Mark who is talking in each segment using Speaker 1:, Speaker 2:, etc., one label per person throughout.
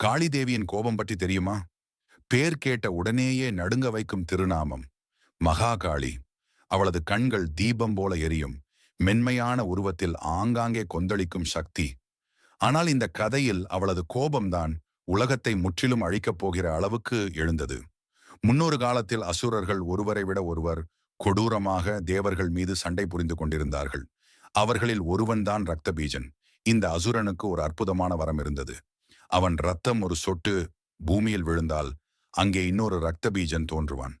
Speaker 1: காளிதேவியின் கோபம் பற்றி தெரியுமா? பேர் கேட்ட உடனேயே நடுங்க வைக்கும் திருநாமம் மகாகாளி. அவளது கண்கள் தீபம் போல எரியும். மென்மையான உருவத்தில் ஆங்காங்கே கொந்தளிக்கும் சக்தி. ஆனால் இந்த கதையில் அவளது கோபம்தான் உலகத்தை முற்றிலும் அழிக்கப் போகிற அளவுக்கு எழுந்தது. முன்னொரு காலத்தில் அசுரர்கள் ஒருவரை விட ஒருவர் கொடூரமாக தேவர்கள் மீது சண்டை புரிந்து கொண்டிருந்தார்கள். அவர்களில் ஒருவன்தான் ரக்தபீஜன். இந்த அசுரனுக்கு ஒரு அற்புதமான வரம் இருந்தது. அவன் ரத்தம் ஒரு சொட்டு பூமியில் விழுந்தால் அங்கே இன்னொரு ரக்தபீஜன் தோன்றுவான்.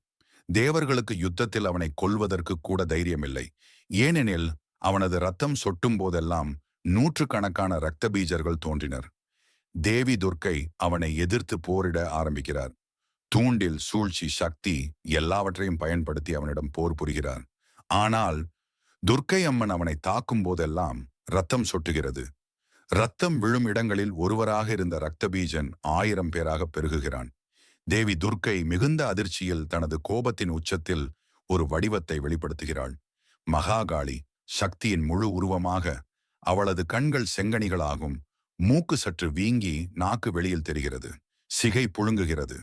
Speaker 1: தேவர்களுக்கு யுத்தத்தில் அவனை கொல்வதற்கு கூட தைரியமில்லை. ஏனெனில் அவனது ரத்தம் சொட்டும் போதெல்லாம் நூற்றுக்கணக்கான இரத்த பீஜர்கள் தோன்றினர். தேவி துர்க்கை அவனை எதிர்த்து போரிட ஆரம்பிக்கிறார். தூண்டில் சூழ்ச்சி சக்தி எல்லாவற்றையும் பயன்படுத்தி அவனிடம் போர் புரிகிறார். ஆனால் துர்க்கை அம்மன் அவனை தாக்கும் போதெல்லாம் ரத்தம் சொட்டுகிறது. ரத்தம் விழும் இடங்களில் ஒருவராக இருந்த ரக்தபீஜன் ஆயிரம் பேராக பெருகுகிறான். தேவி துர்க்கை மிகுந்த அதிர்ச்சியில் தனது கோபத்தின் உச்சத்தில் ஒரு வடிவத்தை வெளிப்படுத்துகிறாள். மகாகாளி சக்தியின் முழு உருவமாக அவளது கண்கள் செங்கனிகளாகும். மூக்கு சற்று வீங்கி நாக்கு வெளியில் தெரிகிறது. சிகை புழுங்குகிறது.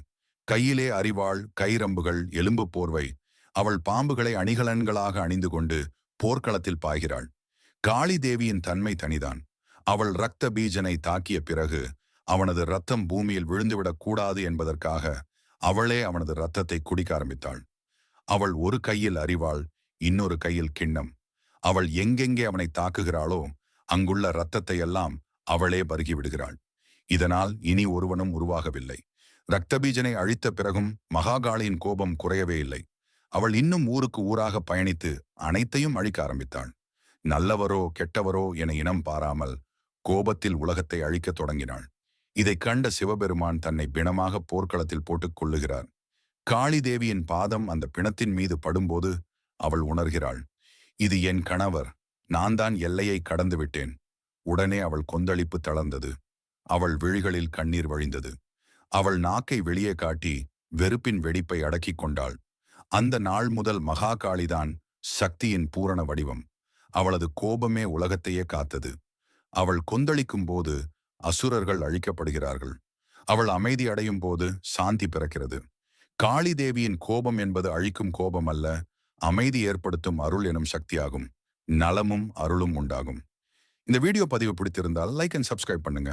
Speaker 1: கையிலே அறிவாள் கைரம்புகள் எலும்பு போர்வை. அவள் பாம்புகளை அணிகலன்களாக அணிந்து கொண்டு போர்க்களத்தில் பாய்கிறாள். காளி தேவியின் தன்மை தனிதான். அவள் இரத்த பீஜனை தாக்கிய பிறகு அவனது ரத்தம் பூமியில் விழுந்துவிடக் கூடாது என்பதற்காக அவளே அவனது ரத்தத்தை குடிக்க ஆரம்பித்தாள். அவள் ஒரு கையில் அறிவாள் இன்னொரு கையில் கிண்ணம். அவள் எங்கெங்கே அவனை தாக்குகிறாளோ அங்குள்ள இரத்தத்தை எல்லாம் அவளே பருகி விடுகிறாள். இதனால் இனி ஒருவனும் உருவாகவில்லை. ரத்தபீஜனை அழித்த பிறகும் மகாகாளியின் கோபம் குறையவே இல்லை. அவள் இன்னும் ஊருக்கு ஊராக பயணித்து அனைத்தையும் அழிக்க ஆரம்பித்தாள். நல்லவரோ கெட்டவரோ என இனம் பாராமல் கோபத்தில் உலகத்தை அழிக்கத் தொடங்கினாள். இதைக் கண்ட சிவபெருமான் தன்னை பிணமாக போர்க்களத்தில் போட்டுக் கொள்ளுகிறார். காளி தேவியின் பாதம் அந்த பிணத்தின் மீது படும்போது அவள் உணர்கிறாள். இது என் கணவர். நான் தான் எல்லையை கடந்து விட்டேன். உடனே அவள் கொந்தளிப்பு தளர்ந்தது. அவள் விழிகளில் கண்ணீர் வழிந்தது. அவள் நாக்கை வெளியே காட்டி வெறுப்பின் வெடிப்பை அடக்கிக் கொண்டாள். அந்த நாள் முதல் மகாகாளிதான் சக்தியின் பூரண வடிவம். அவளது கோபமே உலகத்தையே காத்தது. அவள் கொந்தளிக்கும் போது அசுரர்கள் அழிக்கப்படுகிறார்கள். அவள் அமைதி அடையும் போது சாந்தி பிறக்கிறது. காளி தேவியின் கோபம் என்பது அழிக்கும் கோபம் அல்ல அமைதி ஏற்படுத்தும் அருள் எனும் சக்தியாகும். நலமும் அருளும் உண்டாகும். இந்த வீடியோ பதிவு பிடித்திருந்தால் லைக் அண்ட் சப்ஸ்கிரைப் பண்ணுங்க.